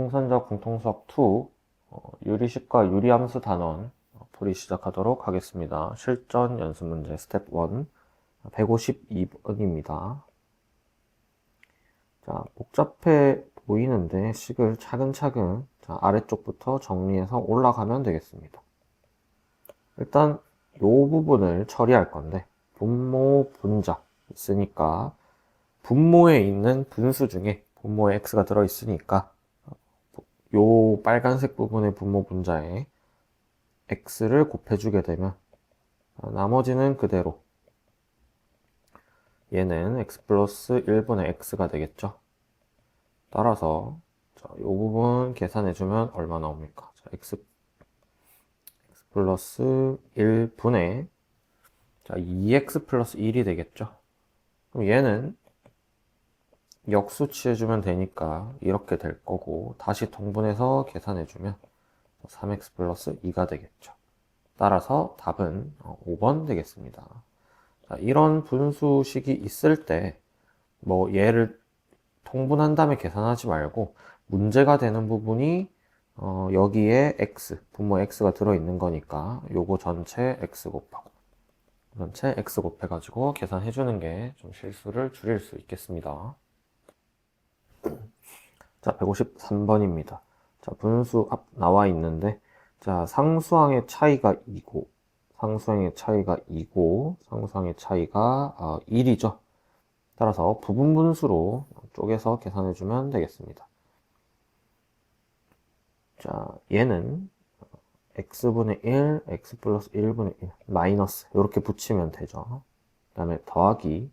풍선적 공통수학 2 어, 유리식과 유리함수 단원 어, 풀이 시작하도록 하겠습니다. 실전 연습 문제 스텝 1 152번입니다. 자, 복잡해 보이는데 식을 차근차근 자, 아래쪽부터 정리해서 올라가면 되겠습니다. 일단 이 부분을 처리할 건데 분모 분자 있으니까 분모에 있는 분수 중에 분모에 x가 들어 있으니까 요 빨간색 부분의 분모 분자에 x를 곱해주게 되면 아, 나머지는 그대로 얘는 x 플러스 1분의 x가 되겠죠. 따라서 자, 이 부분 계산해주면 얼마 나옵니까? 자, x, x 플러스 1분의 자, 2x 플러스 1이 되겠죠. 그럼 얘는 역수 취해주면 되니까 이렇게 될 거고 다시 통분해서 계산해주면 3x 플러스 2가 되겠죠. 따라서 답은 5번 되겠습니다. 자, 이런 분수식이 있을 때 뭐 얘를 통분한 다음에 계산하지 말고 문제가 되는 부분이 어, 여기에 x, 분모 x가 들어있는 거니까 요거 전체 x 곱하고 전체 x 곱해가지고 계산해주는 게 좀 실수를 줄일 수 있겠습니다. 자, 153번입니다. 자, 분수 앞 나와 있는데, 자, 상수항의 차이가 2고, 상수항의 차이가 2고, 상수항의 차이가 어, 1이죠. 따라서 부분 분수로 쪼개서 계산해주면 되겠습니다. 자, 얘는 x분의 1, x 플러스 1분의 1, 마이너스 이렇게 붙이면 되죠. 그 다음에 더하기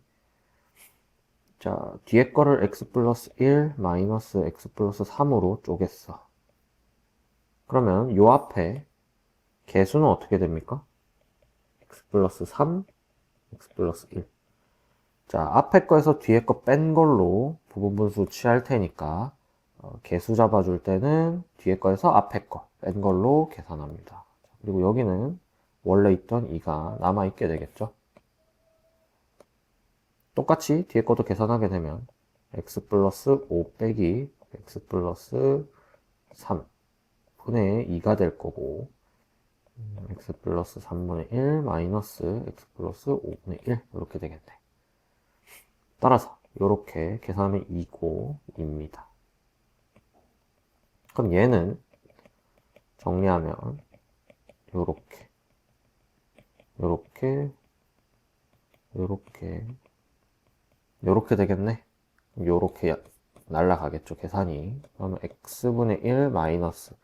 자, 뒤에 거를 x 플러스 1 마이너스 x 플러스 3으로 쪼갰어. 그러면 요 앞에 개수는 어떻게 됩니까? x 플러스 3, x 플러스 1. 자, 앞에 거에서 뒤에 거 뺀 걸로 부분분수 취할 테니까 어, 개수 잡아줄 때는 뒤에 거에서 앞에 거 뺀 걸로 계산합니다. 그리고 여기는 원래 있던 2가 남아있게 되겠죠? 똑같이 뒤에 것도 계산하게 되면 x 플러스 5 빼기 x 플러스 3 분의 2가 될 거고 음, x 플러스 3분의 1 마이너스 x 플러스 5분의 1 이렇게 되겠네. 따라서 이렇게 계산하면 2고 2입니다. 그럼 얘는 정리하면 요렇게 요렇게 되겠네? 요렇게 날라가겠죠 계산이. 그러면 x분의 1 마이너스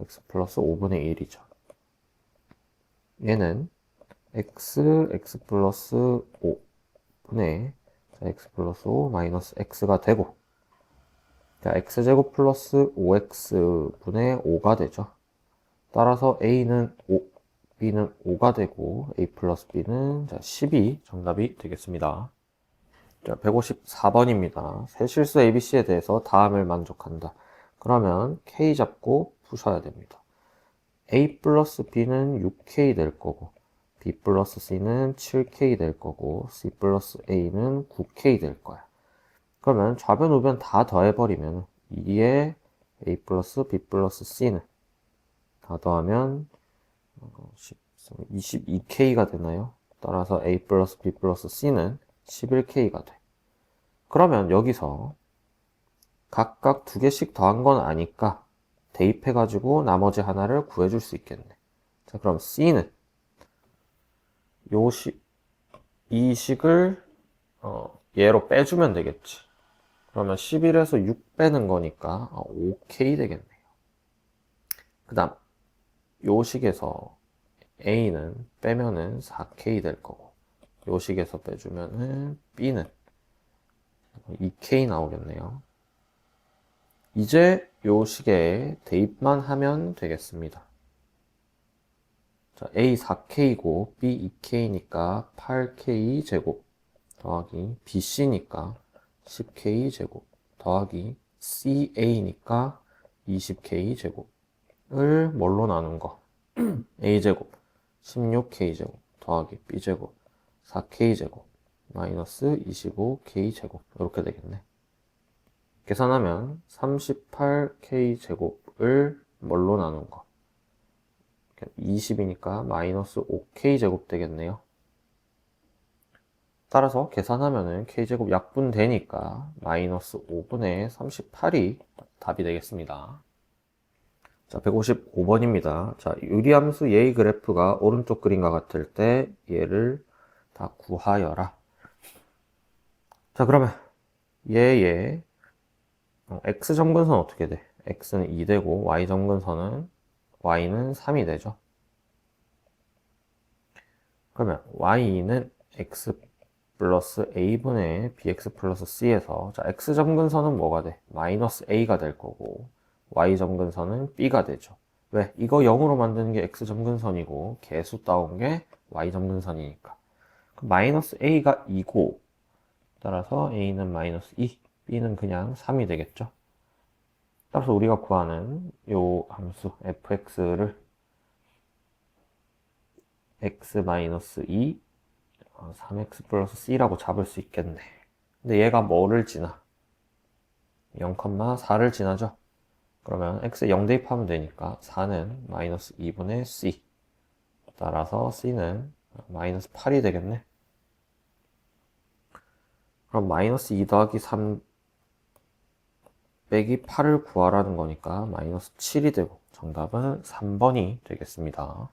x 플러스 5분의 1이죠. 얘는 x x 플러스 5분의 x 플러스 5 마이너스 x가 되고 자, x제곱 플러스 5x분의 5가 되죠. 따라서 a는 5 b는 5가 되고 a 플러스 b는 10이 정답이 되겠습니다 자, 154번입니다. 세실수 ABC에 대해서 다음을 만족한다. 그러면 K 잡고 푸셔야 됩니다. A 플러스 B는 6K 될 거고, B 플러스 C는 7K 될 거고, C 플러스 A는 9K 될 거야. 그러면 좌변, 우변 다 더해버리면 2에 A 플러스 B 플러스 C는 다 더하면 22K가 어, 되나요? 따라서 A 플러스 B 플러스 C는 11K가 돼. 그러면 여기서 각각 두 개씩 더한 건 아니까 대입해가지고 나머지 하나를 구해줄 수 있겠네. 자, 그럼 C는 요 식, 이 식을 어, 얘로 빼주면 되겠지. 그러면 11에서 6 빼는 거니까 5K 어, 되겠네요. 그 다음 요 식에서 A는 빼면은 4K 될 거고 요식에서 빼주면은 B는 2K 나오겠네요. 이제 요식에 대입만 하면 되겠습니다. 자, A 4K고 B 2K니까 8K 제곱 더하기 BC니까 10K 제곱 더하기 CA니까 20K 제곱을 뭘로 나눈 거? A 제곱 16K 제곱 더하기 B 제곱 4k제곱 마이너스 25k제곱 이렇게 되겠네. 계산하면 38k 제곱을 뭘로 나눈 거? 20이니까 마이너스 5k 제곱 되겠네요. 따라서 계산하면은 k제곱 약분 되니까 마이너스 5분의 38이 답이 되겠습니다. 자, 155번입니다. 자, 유리함수 예의 그래프가 오른쪽 그림과 같을 때 얘를 다 구하여라. 자, 그러면 얘의 어, x 점근선 어떻게 돼? x는 2 되고 y 점근선은 y는 3이 되죠. 그러면 y는 x 플러스 a분의 bx 플러스 c에서 자 x 점근선은 뭐가 돼? 마이너스 a가 될 거고 y 점근선은 b가 되죠. 왜? 이거 0으로 만드는 게 x 점근선이고 개수 따온 게 y 점근선이니까. 마이너스 a가 2고 따라서 a는 마이너스 2, b는 그냥 3이 되겠죠. 따라서 우리가 구하는 요 함수 fx를 x 마이너스 2 3x 플러스 c라고 잡을 수 있겠네. 근데 얘가 뭐를 지나? 0,4를 지나죠? 그러면 x에 0 대입하면 되니까 4는 마이너스 2분의 c. 따라서 c는 마이너스 8이 되겠네. 그럼 마이너스 2 더하기 3 빼기 8을 구하라는 거니까 마이너스 7이 되고 정답은 3번이 되겠습니다.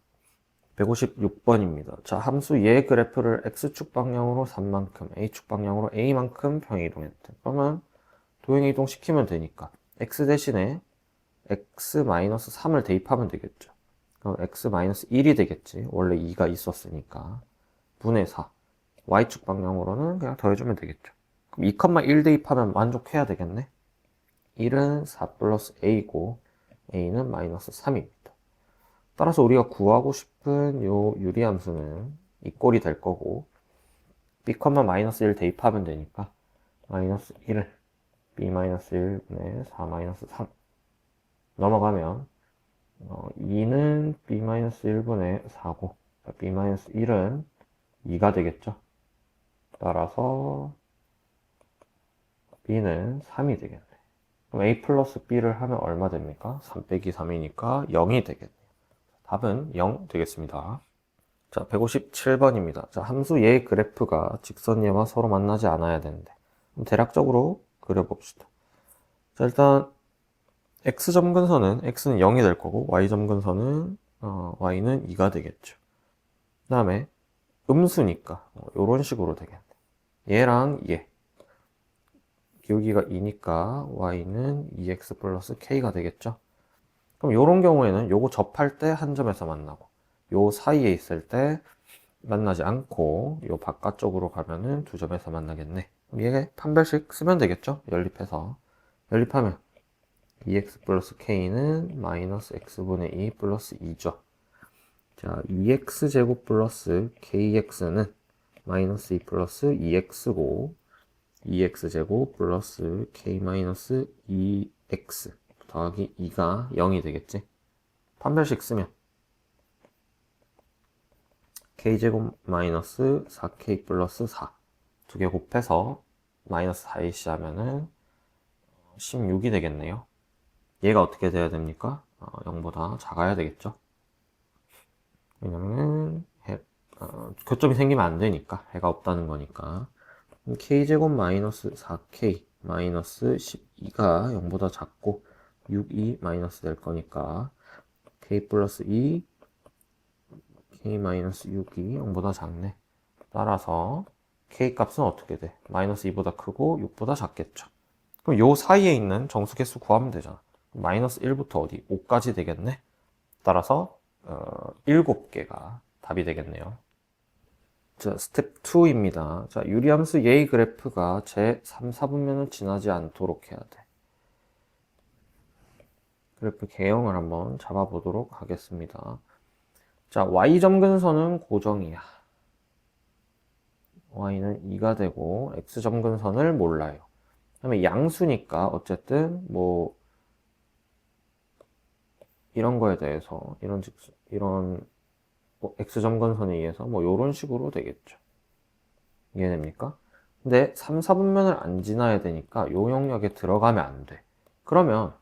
156번입니다. 자, 함수 얘 그래프를 x축 방향으로 3만큼, a축 방향으로 a만큼 평이동했대. 그러면 도형 이동 시키면 되니까 x 대신에 x-3을 대입하면 되겠죠. 그럼 x-1이 되겠지. 원래 2가 있었으니까. 분의 4. y축 방향으로는 그냥 더해주면 되겠죠. 그럼 2,1 대입하면 만족해야 되겠네. 1은 4 플러스 a고 a는 마이너스 3입니다. 따라서 우리가 구하고 싶은 요 유리함수는 이 꼴이 될 거고 b, 마이너스 1 대입하면 되니까 마이너스 1을 b 마이너스 1분의 4 마이너스 3 넘어가면 어, 2는 b 마이너스 1분의 4고 b 마이너스 1은 2가 되겠죠. 따라서 b는 3이 되겠네. 그럼 a 플러스 b를 하면 얼마 됩니까? 3 빼기 3이니까 0이 되겠네. 답은 0 되겠습니다. 자, 157번입니다. 자, 함수 예 그래프가 직선 예와 서로 만나지 않아야 되는데. 대략적으로 그려봅시다. 자, 일단, x점근선은 x는 0이 될 거고, y점근선은, 어, y는 2가 되겠죠. 그 다음에, 음수니까, 어, 이런 식으로 되겠네. 얘랑 얘. 기울기가 2니까, y는 2x 플러스 k가 되겠죠. 그럼 이런 경우에는 요거 접할 때 한 점에서 만나고 요 사이에 있을 때 만나지 않고 요 바깥쪽으로 가면은 두 점에서 만나겠네. 그럼 얘 판별식 쓰면 되겠죠? 연립해서 연립하면 2x 플러스 k는 마이너스 x분의 2 플러스 2죠. 자, 2x 제곱 플러스 kx는 마이너스 2 플러스 2x고 2x 제곱 플러스 k 마이너스 2x 더하기 2가 0이 되겠지. 판별식 쓰면 k제곱 마이너스 4k 플러스 4 두 개 곱해서 마이너스 4ac 하면은 16이 되겠네요. 얘가 어떻게 돼야 됩니까? 어, 0보다 작아야 되겠죠. 왜냐면은 해, 어, 교점이 생기면 안 되니까 해가 없다는 거니까 k제곱 마이너스 4k 마이너스 12가 0보다 작고 6이 마이너스 될 거니까 k 플러스 2 k 마이너스 6이 0보다 작네 따라서 k 값은 어떻게 돼? 마이너스 2보다 크고 6보다 작겠죠 그럼 요 사이에 있는 정수 개수 구하면 되잖아 마이너스 1부터 어디? 5까지 되겠네 따라서 어, 7개가 답이 되겠네요 자, 스텝 2입니다. 자, 유리함수 예의 그래프가 제 3, 4분면을 지나지 않도록 해야 돼. 그래프 개형을 한번 잡아보도록 하겠습니다. 자, y점근선은 고정이야. y는 2가 되고 x점근선을 몰라요. 그다음에 양수니까 어쨌든 뭐 이런 거에 대해서 이런 즉 이런 뭐 x점근선에 의해서 뭐 이런 식으로 되겠죠. 이해됩니까? 근데 3, 4분면을 안 지나야 되니까 요 영역에 들어가면 안 돼. 그러면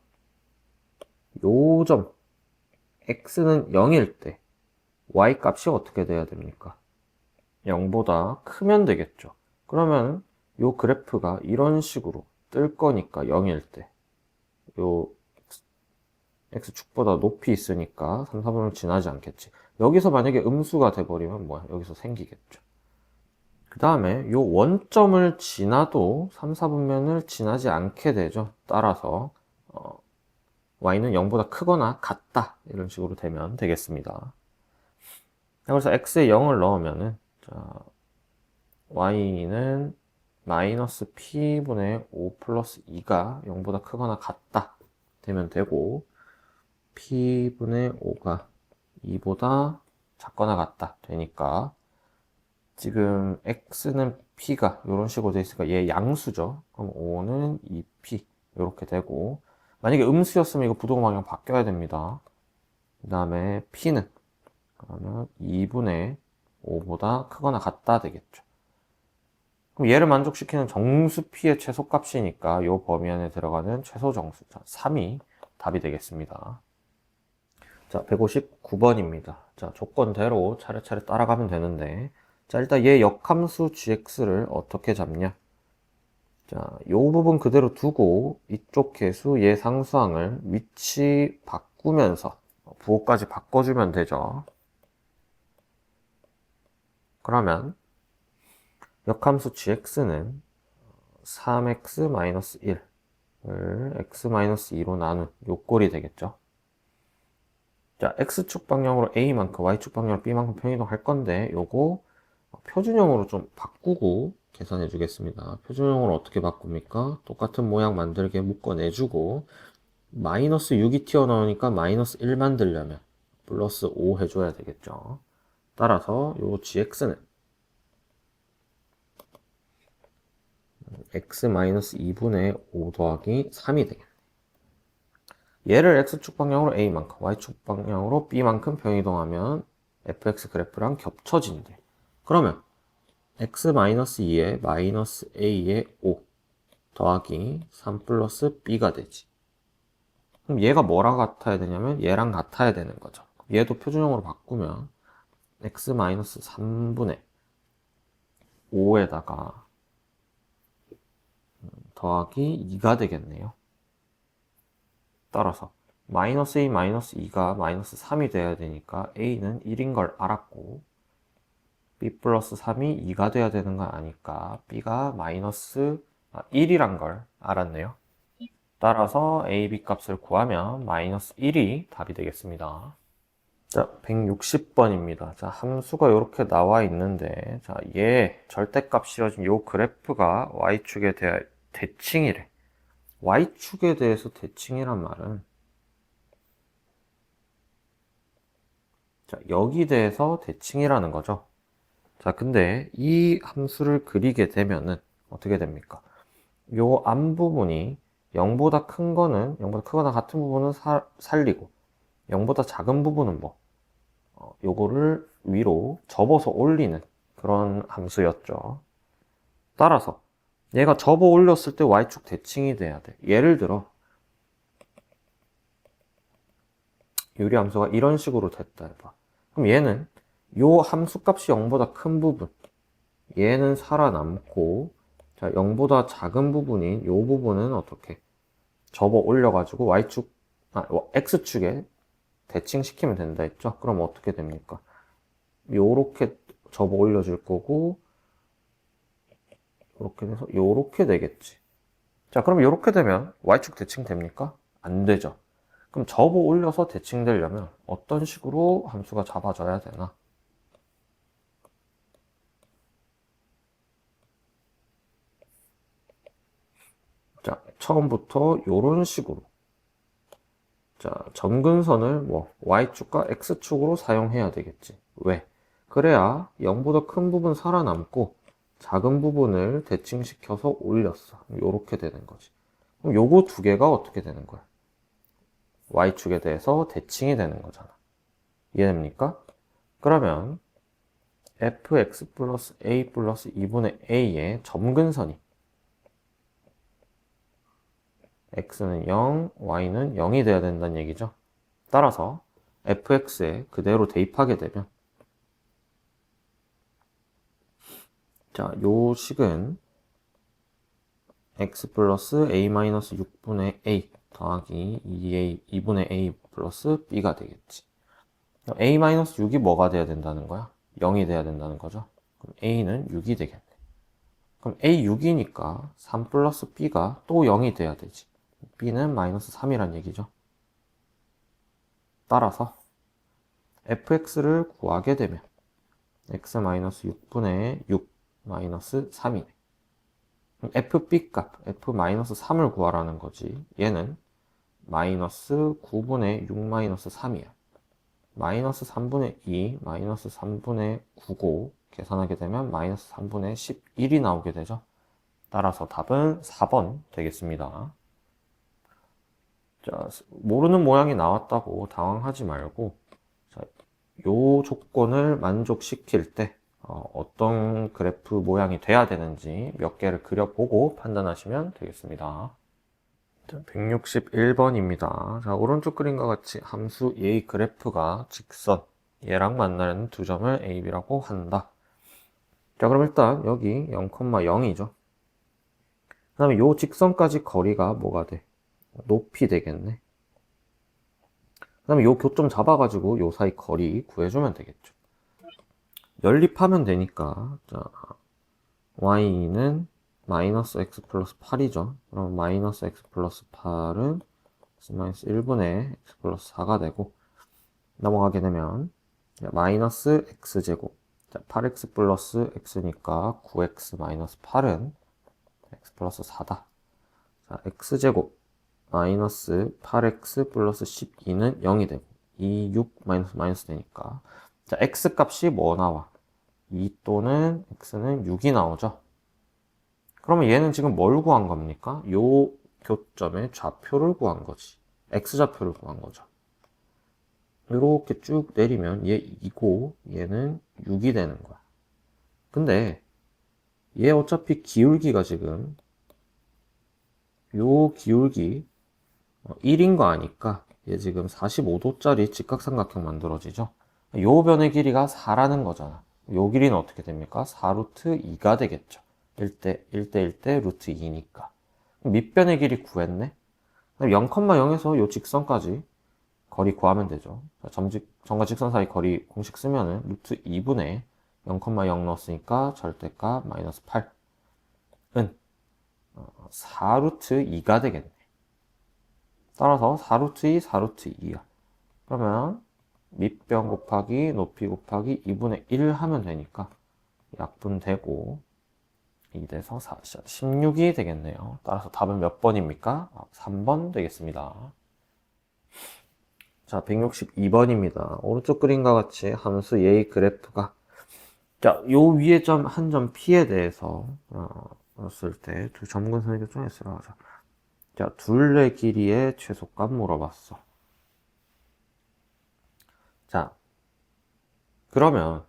요 점 x는 0일 때 y 값이 어떻게 돼야 됩니까? 0보다 크면 되겠죠. 그러면 요 그래프가 이런 식으로 뜰 거니까 0일 때. 요 x축보다 높이 있으니까 3, 4분을 지나지 않겠지. 여기서 만약에 음수가 돼버리면 뭐야? 여기서 생기겠죠. 그 다음에 요 원점을 지나도 3, 4분면을 지나지 않게 되죠. 따라서 어, y는 0보다 크거나 같다 이런 식으로 되면 되겠습니다. 그래서 x에 0을 넣으면은 자, y는 마이너스 p분의 5 플러스 2가 0보다 크거나 같다 되면 되고 p분의 5가 2보다 작거나 같다 되니까 지금 x는 p가 이런 식으로 돼 있으니까 얘 양수죠. 그럼 5는 2p 이렇게 되고 만약에 음수였으면 이거 부동 방향 바뀌어야 됩니다. 그 다음에 p는 그러면 2분의 5보다 크거나 같다 되겠죠. 그럼 얘를 만족시키는 정수 p의 최소값이니까 이 범위 안에 들어가는 최소 정수 3이 답이 되겠습니다. 자, 159번입니다. 자, 조건대로 차례차례 따라가면 되는데 자, 일단 얘 역함수 gx를 어떻게 잡냐? 자, 요 부분 그대로 두고 이쪽 개수 얘 상수항을 위치 바꾸면서 부호까지 바꿔주면 되죠. 그러면 역함수 gx는 3x-1을 x-2로 나눈 요 꼴이 되겠죠. 자, x축 방향으로 a만큼, y축 방향으로 b만큼 평이동할 건데 요거 표준형으로 좀 바꾸고 계산해 주겠습니다. 표준형으로 어떻게 바꿉니까? 똑같은 모양 만들게 묶어내주고 마이너스 6이 튀어나오니까 마이너스 1 만들려면 플러스 5 해줘야 되겠죠. 따라서 요 gx는 x-2분의 5 더하기 3이 되겠네. 얘를 x축 방향으로 a만큼, y축 방향으로 b만큼 변이동하면 fx 그래프랑 겹쳐진대. 그러면 x-2에 마이너스 a의 5 더하기 3 플러스 b가 되지. 그럼 얘가 뭐랑 같아야 되냐면 얘랑 같아야 되는 거죠. 얘도 표준형으로 바꾸면 x-3분의 5에다가 더하기 2가 되겠네요. 따라서 마이너스 a 마이너스 2가 마이너스 3이 돼야 되니까 a는 1인 걸 알았고 b 플러스 3이 2가 돼야 되는 거 아니까 b가 마이너스 1이란 걸 알았네요. 따라서 a, b 값을 구하면 마이너스 1이 답이 되겠습니다. 자, 160번입니다. 자, 함수가 이렇게 나와 있는데, 자, 얘 절대값 씌워진 요 그래프가 y축에 대해 대칭이래. Y축에 대해서 대칭이란 말은 자, 여기 대해서 대칭이라는 거죠. 자, 근데 이 함수를 그리게 되면은 어떻게 됩니까? 요 앞 부분이 0보다 큰 거는 0보다 크거나 같은 부분은 사, 살리고 0보다 작은 부분은 뭐 어, 요거를 위로 접어서 올리는 그런 함수였죠. 따라서 얘가 접어 올렸을 때 y축 대칭이 돼야 돼. 예를 들어 유리 함수가 이런 식으로 됐다 해봐. 그럼 얘는 요 함수값이 0보다 큰 부분 얘는 살아남고 자 0보다 작은 부분인 요 부분은 어떻게 접어 올려가지고 y축 아 x축에 대칭시키면 된다 했죠? 그럼 어떻게 됩니까? 요렇게 접어 올려줄 거고 이렇게 돼서 이렇게 되겠지. 자, 그럼 이렇게 되면 y축 대칭 됩니까? 안 되죠. 그럼 접어 올려서 대칭되려면 어떤 식으로 함수가 잡아져야 되나? 자, 처음부터 이런 식으로. 자, 점근선을 뭐 y축과 x축으로 사용해야 되겠지. 왜? 그래야 0보다 큰 부분 살아남고 작은 부분을 대칭시켜서 올렸어. 이렇게 되는 거지. 그럼 요거 두 개가 어떻게 되는 거야? y축에 대해서 대칭이 되는 거잖아. 이해됩니까? 그러면 fx 플러스 a 플러스 2분의 a의 점근선이 x는 0, y는 0이 돼야 된다는 얘기죠. 따라서 fx에 그대로 대입하게 되면 자, 요 식은 x 플러스 a 마이너스 6분의 a 더하기 2a, 2분의 a 플러스 b가 되겠지. a 마이너스 6이 뭐가 돼야 된다는 거야? 0이 돼야 된다는 거죠. 그럼 a는 6이 되겠네. 그럼 a 6이니까 3 플러스 b가 또 0이 돼야 되지. b는 마이너스 3이란 얘기죠. 따라서 fx를 구하게 되면 x 마이너스 6분의 6 마이너스 3이네. 그럼 fb 값, f 마이너스 3을 구하라는 거지. 얘는 마이너스 9분의 6 마이너스 3이야. 마이너스 3분의 2, 마이너스 3분의 9고 계산하게 되면 마이너스 3분의 11이 나오게 되죠. 따라서 답은 4번 되겠습니다. 자, 모르는 모양이 나왔다고 당황하지 말고, 자, 요 조건을 만족시킬 때, 어, 떤 그래프 모양이 돼야 되는지 몇 개를 그려보고 판단하시면 되겠습니다. 161번입니다. 자, 오른쪽 그림과 같이 함수 A 그래프가 직선, 얘랑 만나는 두 점을 A, B라고 한다. 자, 그럼 일단 여기 0,0이죠. 그 다음에 요 직선까지 거리가 뭐가 돼? 높이 되겠네. 그 다음에 요 교점 잡아가지고 요 사이 거리 구해주면 되겠죠. 연립하면 되니까, 자, y는 마이너스 x 플러스 8이죠. 그럼 마이너스 x 플러스 8은 x 마이너스 1분의 x 플러스 4가 되고, 넘어가게 되면, 마이너스 x제곱. 자, 8x 플러스 x니까 9x 마이너스 8은 x 플러스 4다. 자, x제곱. 마이너스 8x 플러스 12는 0이 되고 2, 6 마이너스 마이너스 되니까 자 x 값이 뭐 나와? 2 또는 x는 6이 나오죠. 그러면 얘는 지금 뭘 구한 겁니까? 요 교점의 좌표를 구한 거지. x좌표를 구한 거죠. 이렇게 쭉 내리면 얘 2고 얘는 6이 되는 거야. 근데 얘 어차피 기울기가 지금 요 기울기 1인 어, 거 아니까 얘 지금 45도짜리 직각삼각형 만들어지죠. 요 변의 길이가 4라는 거잖아 요 길이는 어떻게 됩니까? 4루트 2가 되겠죠. 1대 1대 1대 루트 2니까. 밑변의 길이 구했네? 0,0에서 요 직선까지 거리 구하면 되죠. 점직, 점과 직선 사이 거리 공식 쓰면은 루트 2분의 0,0 넣었으니까 절대값 마이너스 8은 4루트 어, 2가 되겠네. 따라서 4루트 2, 4루트 2야. 그러면 밑변 곱하기 높이 곱하기 2분의 1 하면 되니까 약분되고 2 돼서 4, 16이 되겠네요. 따라서 답은 몇 번입니까? 3번 아, 되겠습니다. 자, 162번입니다. 오른쪽 그림과 같이 함수 예의 그래프가 자, 요 위에 점, 한 점 P에 대해서, 어, 썼을 때, 두 쓰라 하자. 자, 둘레 길이의 최소값 물어봤어. 자, 그러면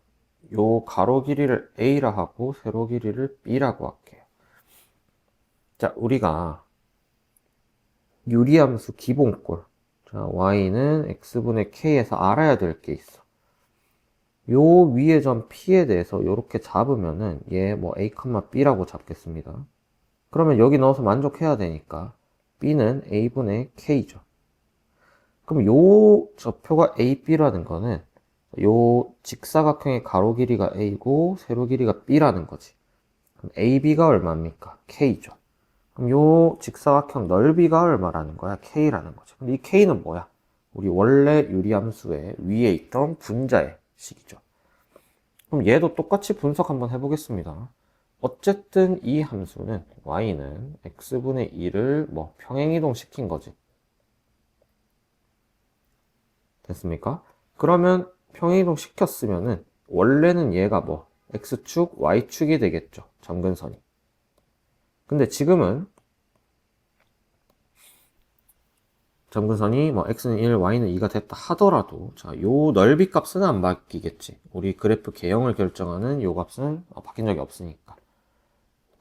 요 가로 길이를 A라 하고 세로 길이를 B라고 할게요. 자, 우리가 유리함수 기본꼴. 자, Y는 X분의 K에서 알아야 될 게 있어. 요 위의 점 P에 대해서 이렇게 잡으면은 얘 뭐 A, B라고 잡겠습니다. 그러면 여기 넣어서 만족해야 되니까 b는 a분의 k죠. 그럼 요 좌표가 ab라는 거는 요 직사각형의 가로 길이가 a고 세로 길이가 b라는 거지. 그럼 ab가 얼마입니까? k죠. 그럼 요 직사각형 넓이가 얼마라는 거야? k라는 거지. 근데 이 k는 뭐야? 우리 원래 유리함수의 위에 있던 분자의 식이죠. 그럼 얘도 똑같이 분석 한번 해보겠습니다. 어쨌든 이 함수는 y는 x분의 1을 뭐 평행이동 시킨 거지. 됐습니까? 그러면 평행이동 시켰으면은 원래는 얘가 뭐 x축, y축이 되겠죠. 점근선이. 근데 지금은 점근선이 뭐 x는 1, y는 2가 됐다 하더라도 자, 요 넓이 값은 안 바뀌겠지. 우리 그래프 개형을 결정하는 요 값은 어, 바뀐 적이 없으니까.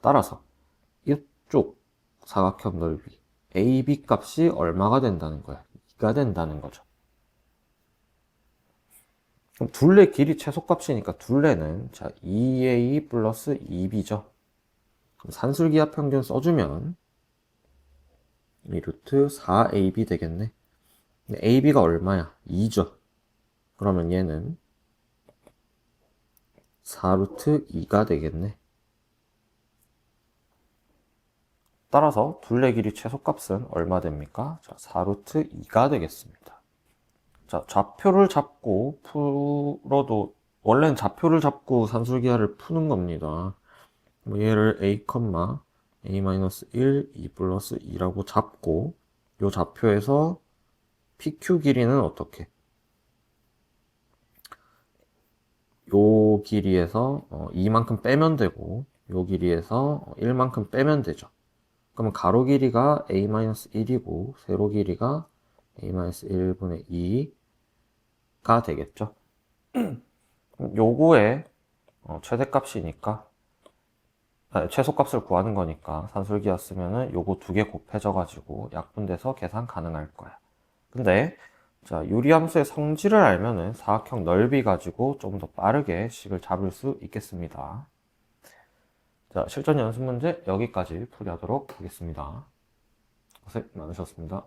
따라서 이쪽 사각형 넓이 AB 값이 얼마가 된다는 거야? 2가 된다는 거죠. 그럼 둘레 길이 최소값이니까 둘레는 자 2A 플러스 2B죠. 그럼 산술기압 평균 써주면 이 루트 4AB 되겠네. AB가 얼마야? 2죠. 그러면 얘는 4루트 2가 되겠네. 따라서 둘레 길이 최소값은 얼마 됩니까? 자, 4루트 2가 되겠습니다. 자, 좌표를 잡고 풀어도 원래는 좌표를 잡고 산술기하를 푸는 겁니다. 뭐 얘를 a, a-1, 2 플러스 2라고 잡고 요 좌표에서 PQ 길이는 어떻게? 요 길이에서 어, 2만큼 빼면 되고 요 길이에서 1만큼 빼면 되죠. 그러면 가로 길이가 a-1이고 세로 길이가 a-1분의 2 가 되겠죠. 요거의 어, 최대값이니까 아, 최소값을 구하는 거니까 산술기하 쓰면은 요거 두 개 곱해져 가지고 약분돼서 계산 가능할 거야. 근데 자 유리함수의 성질을 알면은 사각형 넓이 가지고 좀 더 빠르게 식을 잡을 수 있겠습니다. 자 실전 연습 문제 여기까지 풀이하도록 하겠습니다. 고생 많으셨습니다.